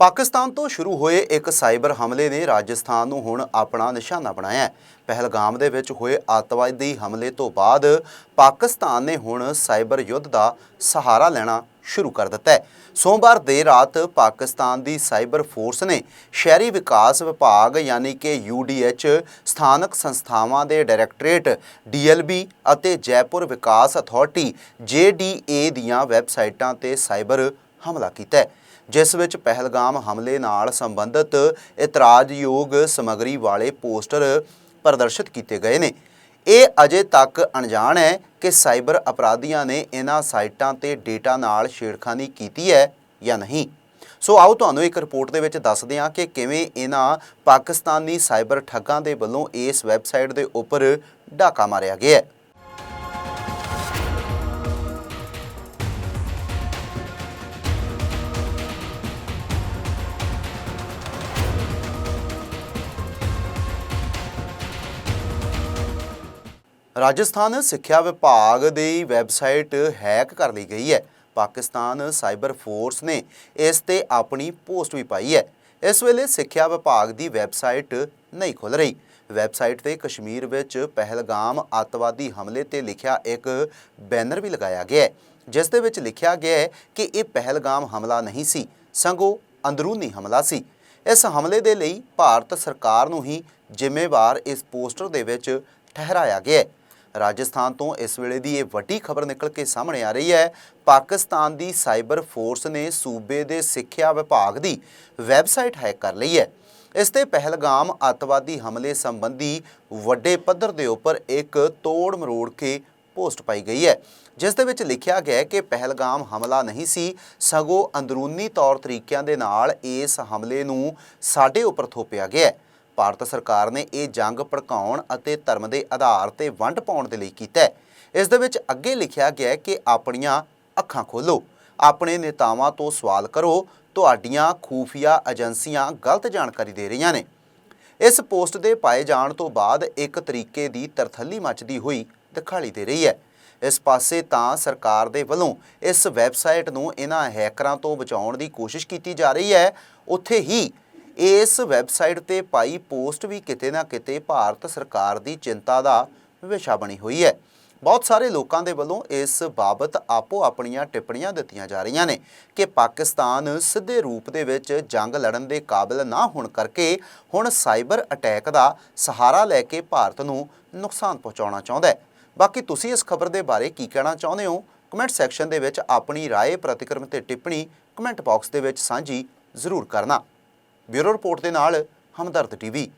ਪਾਕਿਸਤਾਨ ਤੋਂ ਸ਼ੁਰੂ ਹੋਏ ਇੱਕ ਸਾਈਬਰ ਹਮਲੇ ਨੇ ਰਾਜਸਥਾਨ ਨੂੰ ਹੁਣ ਆਪਣਾ ਨਿਸ਼ਾਨਾ ਬਣਾਇਆ ਹੈ। ਪਹਿਲਗਾਮ ਦੇ ਵਿੱਚ ਹੋਏ ਅੱਤਵਾਦੀ ਹਮਲੇ ਤੋਂ ਬਾਅਦ ਪਾਕਿਸਤਾਨ ਨੇ ਹੁਣ ਸਾਈਬਰ ਯੁੱਧ ਦਾ ਸਹਾਰਾ ਲੈਣਾ ਸ਼ੁਰੂ ਕਰ ਦਿੱਤਾ ਹੈ। ਸੋਮਵਾਰ ਦੇਰ ਰਾਤ ਪਾਕਿਸਤਾਨ ਦੀ ਸਾਈਬਰ ਫੋਰਸ ਨੇ ਸ਼ਹਿਰੀ ਵਿਕਾਸ ਵਿਭਾਗ ਯਾਨੀ ਕਿ ਯੂਡੀਐਚ ਸਥਾਨਕ ਸੰਸਥਾਵਾਂ ਦੇ ਡਾਇਰੈਕਟੋਰੇਟ ਡੀਐਲਬੀ ਅਤੇ ਜੈਪੁਰ ਵਿਕਾਸ ਅਥਾਰਟੀ ਜੇਡੀਏ ਦੀਆਂ ਵੈਬਸਾਈਟਾਂ ਤੇ ਸਾਈਬਰ ਹਮਲਾ ਕੀਤਾ ਹੈ, ਜਿਸ ਵਿੱਚ ਪਹਿਲਗਾਮ ਹਮਲੇ ਨਾਲ ਸੰਬੰਧਿਤ ਇਤਰਾਜ਼ਯੋਗ ਸਮੱਗਰੀ ਵਾਲੇ ਪੋਸਟਰ ਪ੍ਰਦਰਸ਼ਿਤ ਕੀਤੇ ਗਏ ਨੇ। ਇਹ ਅਜੇ ਤੱਕ ਅਣਜਾਣ ਹੈ ਕਿ ਸਾਈਬਰ ਅਪਰਾਧੀਆਂ ਨੇ ਇਹਨਾਂ ਸਾਈਟਾਂ ਤੇ ਡੇਟਾ ਨਾਲ ਛੇੜਖਾਨੀ ਕੀਤੀ ਹੈ ਜਾਂ ਨਹੀਂ। ਸੋ ਆਓ ਤੁਹਾਨੂੰ ਇੱਕ ਰਿਪੋਰਟ ਦੇ ਵਿੱਚ ਦੱਸਦੇ ਹਾਂ ਕਿ ਕਿਵੇਂ ਇਹਨਾਂ ਪਾਕਿਸਤਾਨੀ ਸਾਈਬਰ ਠੱਗਾਂ ਦੇ ਵੱਲੋਂ ਇਸ ਵੈਬਸਾਈਟ ਦੇ ਉੱਪਰ ਡਾਕਾ ਮਾਰਿਆ ਗਿਆ ਹੈ। ਰਾਜਸਥਾਨ ਸਿੱਖਿਆ ਵਿਭਾਗ ਦੀ ਵੈਬਸਾਈਟ ਹੈਕ ਕਰ ਲਈ ਗਈ ਹੈ। ਪਾਕਿਸਤਾਨ ਸਾਈਬਰ ਫੋਰਸ ਨੇ ਇਸ ਤੇ ਆਪਣੀ ਪੋਸਟ ਵੀ ਪਾਈ ਹੈ। ਇਸ ਵੇਲੇ ਸਿੱਖਿਆ ਵਿਭਾਗ ਦੀ ਵੈਬਸਾਈਟ ਨਹੀਂ ਖੁੱਲ ਰਹੀ। ਵੈਬਸਾਈਟ ਤੇ ਕਸ਼ਮੀਰ ਵਿੱਚ ਪਹਿਲਗਾਮ ਅੱਤਵਾਦੀ ਹਮਲੇ ਤੇ ਲਿਖਿਆ ਇੱਕ ਬੈਨਰ ਵੀ ਲਗਾਇਆ ਗਿਆ ਹੈ, ਜਿਸ ਦੇ ਵਿੱਚ ਲਿਖਿਆ ਗਿਆ ਹੈ ਕਿ ਇਹ ਪਹਿਲਗਾਮ ਹਮਲਾ ਨਹੀਂ ਸੀ ਸਗੋਂ ਅੰਦਰੂਨੀ ਹਮਲਾ ਸੀ। ਇਸ ਹਮਲੇ ਦੇ ਲਈ ਭਾਰਤ ਸਰਕਾਰ ਨੂੰ ਹੀ ਜ਼ਿੰਮੇਵਾਰ ਇਸ ਪੋਸਟਰ ਦੇ ਵਿੱਚ ਠਹਿਰਾਇਆ ਗਿਆ ਹੈ। ਰਾਜਸਥਾਨ ਤੋਂ ਇਸ ਵੇਲੇ ਦੀ ਇਹ ਵੱਡੀ ਖਬਰ ਨਿਕਲ ਕੇ ਸਾਹਮਣੇ ਆ ਰਹੀ ਹੈ। ਪਾਕਿਸਤਾਨ ਦੀ ਸਾਈਬਰ ਫੋਰਸ ਨੇ ਸੂਬੇ ਦੇ ਸਿੱਖਿਆ ਵਿਭਾਗ ਦੀ ਵੈਬਸਾਈਟ ਹੈਕ ਕਰ ਲਈ ਹੈ। ਇਸ ਤੇ ਪਹਿਲਗਾਮ ਅੱਤਵਾਦੀ ਹਮਲੇ ਸੰਬੰਧੀ ਵੱਡੇ ਪੱਧਰ ਦੇ ਉੱਪਰ ਇੱਕ ਤੋੜ ਮਰੋੜ ਕੇ ਪੋਸਟ ਪਾਈ ਗਈ ਹੈ। ਜਿਸ ਦੇ ਵਿੱਚ ਲਿਖਿਆ ਗਿਆ ਕਿ ਪਹਿਲਗਾਮ ਹਮਲਾ ਨਹੀਂ ਸੀ, ਸਗੋਂ ਅੰਦਰੂਨੀ ਤੌਰ ਤਰੀਕਿਆਂ ਦੇ ਨਾਲ ਇਸ ਹਮਲੇ ਨੂੰ ਸਾਡੇ ਉੱਪਰ ਥੋਪਿਆ ਗਿਆ ਹੈ। ਭਾਰਤ ਸਰਕਾਰ ਨੇ ਇਹ ਜੰਗ ਭੜਕਾਉਣ ਅਤੇ ਧਰਮ ਦੇ ਆਧਾਰ ਤੇ ਵੰਡ ਪਾਉਣ ਦੇ ਲਈ ਕੀਤਾ ਹੈ। ਇਸ ਦੇ ਵਿੱਚ ਅੱਗੇ ਲਿਖਿਆ ਗਿਆ ਹੈ ਕਿ ਆਪਣੀਆਂ ਅੱਖਾਂ ਖੋਲੋ ਆਪਣੇ ਨੇਤਾਵਾਂ ਤੋਂ ਸਵਾਲ ਕਰੋ, ਤੁਹਾਡੀਆਂ ਖੂਫੀਆ ਏਜੰਸੀਆਂ ਗਲਤ ਜਾਣਕਾਰੀ ਦੇ ਰਹੀਆਂ ਨੇ। ਇਸ ਪੋਸਟ ਦੇ ਪਾਏ ਜਾਣ ਤੋਂ ਬਾਅਦ ਇੱਕ ਤਰੀਕੇ ਦੀ ਤਰਥੱਲੀ ਮੱਚਦੀ ਹੋਈ ਦਿਖਾਈ ਦੇ ਰਹੀ ਹੈ। ਇਸ ਪਾਸੇ ਤਾਂ ਸਰਕਾਰ ਦੇ ਵੱਲੋਂ ਇਸ ਵੈਬਸਾਈਟ ਨੂੰ ਇਹਨਾਂ ਹੈਕਰਾਂ ਤੋਂ ਬਚਾਉਣ ਦੀ ਕੋਸ਼ਿਸ਼ ਕੀਤੀ ਜਾ ਰਹੀ ਹੈ। ਉੱਥੇ ਹੀ ਇਸ ਵੈਬਸਾਈਟ ਤੇ ਪਾਈ ਪੋਸਟ ਵੀ ਕਿਤੇ ਨਾ ਕਿਤੇ ਭਾਰਤ ਸਰਕਾਰ ਦੀ ਚਿੰਤਾ ਦਾ ਵਿਸ਼ਾ ਬਣੀ ਹੋਈ ਹੈ ਬਹੁਤ ਸਾਰੇ ਲੋਕਾਂ ਦੇ ਵੱਲੋਂ ਇਸ ਬਾਬਤ ਆਪੋ ਆਪਣੀਆਂ ਟਿੱਪਣੀਆਂ ਦਿੱਤੀਆਂ ਜਾ ਰਹੀਆਂ ਨੇ ਕਿ ਪਾਕਿਸਤਾਨ ਸਿੱਧੇ ਰੂਪ ਦੇ ਵਿੱਚ ਜੰਗ ਲੜਨ ਦੇ ਕਾਬਿਲ ਨਾ ਹੋਣ ਕਰਕੇ ਹੁਣ ਸਾਈਬਰ ਅਟੈਕ ਦਾ ਸਹਾਰਾ ਲੈ ਕੇ ਭਾਰਤ ਨੂੰ ਨੁਕਸਾਨ ਪਹੁੰਚਾਉਣਾ ਚਾਹੁੰਦਾ ਹੈ ਬਾਕੀ ਤੁਸੀਂ ਇਸ ਖਬਰ ਦੇ ਬਾਰੇ ਕੀ ਕਹਿਣਾ ਚਾਹੁੰਦੇ ਹੋ ਕਮੈਂਟ ਸੈਕਸ਼ਨ ਦੇ ਵਿੱਚ ਆਪਣੀ رائے ਪ੍ਰਤੀਕਰਮ ਤੇ ਟਿੱਪਣੀ ਕਮੈਂਟ ਬਾਕਸ ਦੇ ਵਿੱਚ ਸਾਂਝੀ ਜ਼ਰੂਰ ਕਰਨਾ ਬਿਊਰੋ ਰਿਪੋਰਟ ਦੇ ਨਾਲ ਹਮਦਰਦ ਟੀਵੀ।